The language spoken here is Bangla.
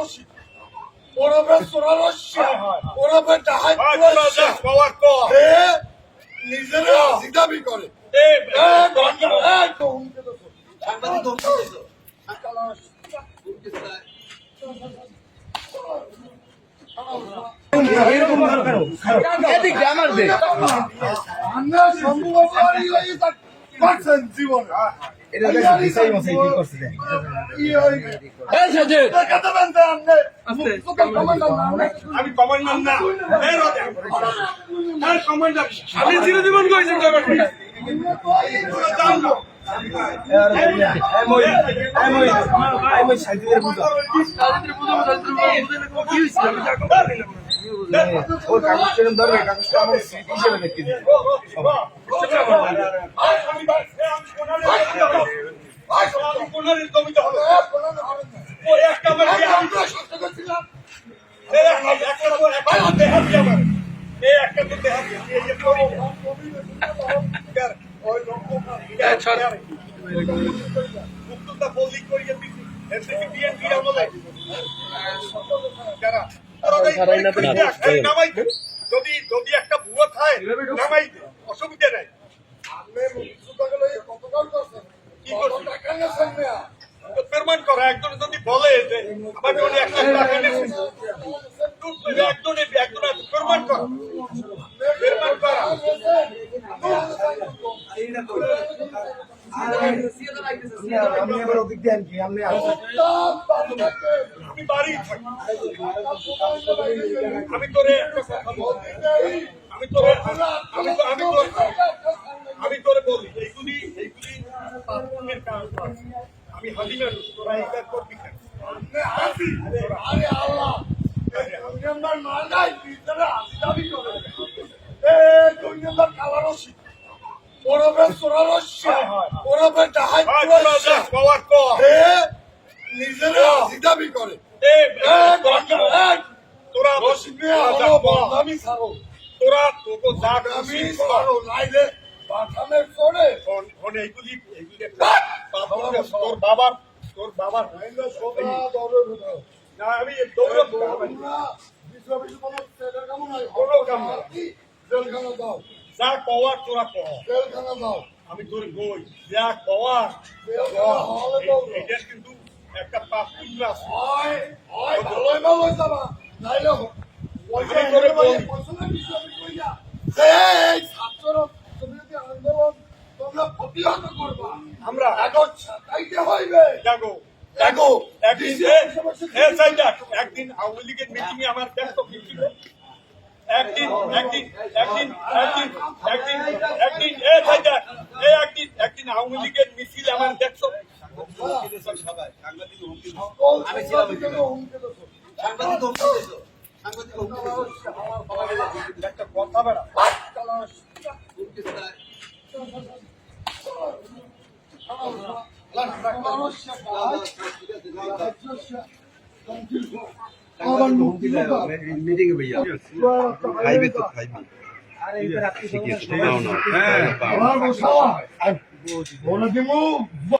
রশিদ ওরফে সোনা ওরফে ডাহাই ভাই, তোরা যা পাওয়ার কর। হে নিজের হাসি করে। এ, গন্ডা এ তো হুমকে তো সাংবাদিক ধমকি পাচ্ছেন জীবনে। এটা দেখো, দিশাই মশাই কি করছে দেখ। ই হই দেখাতে আপনি আপনি আমি কমান্ডার না এই রাজা। এই কমান্ডার আমি চিরজীবন কইছি তোকে তোরা যাও না। এই মই, এই মই, এই মই সাইজের বুঝা। ওর কাগজ কিরম কাগজটা আমার হিসেবে রেখে দিবে। আমি ভাই, এ আমি কোনারে- ভাই, আমি কোনারে হবে। ও একটা মাটি আমরা সত্য করছিলাম এই একটা একটা করে হাতে হাতে আমার। এই একটা তো দেহাতি, এই যে করি। কার? ওই লোক কার? মুক্তটা বললি করিয়ে দিছি। এর থেকে BNP আমলে। কারা? ওরা এই পরীক্ষা দেখ, এই নামাই দে। যদি যদি একটা ভুয়া খায় নামাই। অসুবিধা নাই আপনি লই কতকাল যদি বলে যে আমাকে উনি করা। আমি বাড়ি আমি তোরে। আমি আমি আমি তোরে আমি তোরে বলি এইগুলি এইগুলি পাপের কাজ নয়। আমি তোরা এইটা করবি কেন আরে আল্লাহ দুই নম্বর মাল নাই ভিতরে করে এ দুই নম্বর ডাহাই নিজের দাবি করে এ, তোরা রশিদ মিয়া তোরা যা হলো কর। বদনামি ছাড়ো তোরা তোকে যা আমি। ছাড়ো নাইলে ফোন এইগুলি এইগুলি তোর বাবার তোর বাবার না আমি যা কওয়ার তোরা কর জেলখানা দাও। আমি তোর বই। যা কওয়ার এটা কিন্তু একটা পাপ আছে। হয় হয় ভালোই ভালোই যাবা। নাইলে পয়সা। পয়সা না বিশ্ব বিশ্ব কইয়া প্রতিহত করবা। আমরা এখন ছাতাইতে হইবে। জাগো দেখো একদিন একদিন আওয়ামী লীগের মিটিং এ আমার ব্যস্ত কি ছিল। একদিন একদিন একদিন একদিন একদিন একদিন এ সাইডা, এ একদিন একদিন আওয়ামী লীগের মিছিল আমার দেখছ আমি ছিলাম সাংবাদিক। একটা কথা বেড়া ধমকি দিয়েছ। আবার মুক্তি দাও মিটিংয়ে ভাইয়া খাইবে তো খাইবে ঠিক আছে নাও নাও হ্যাঁ। আমার দিমু।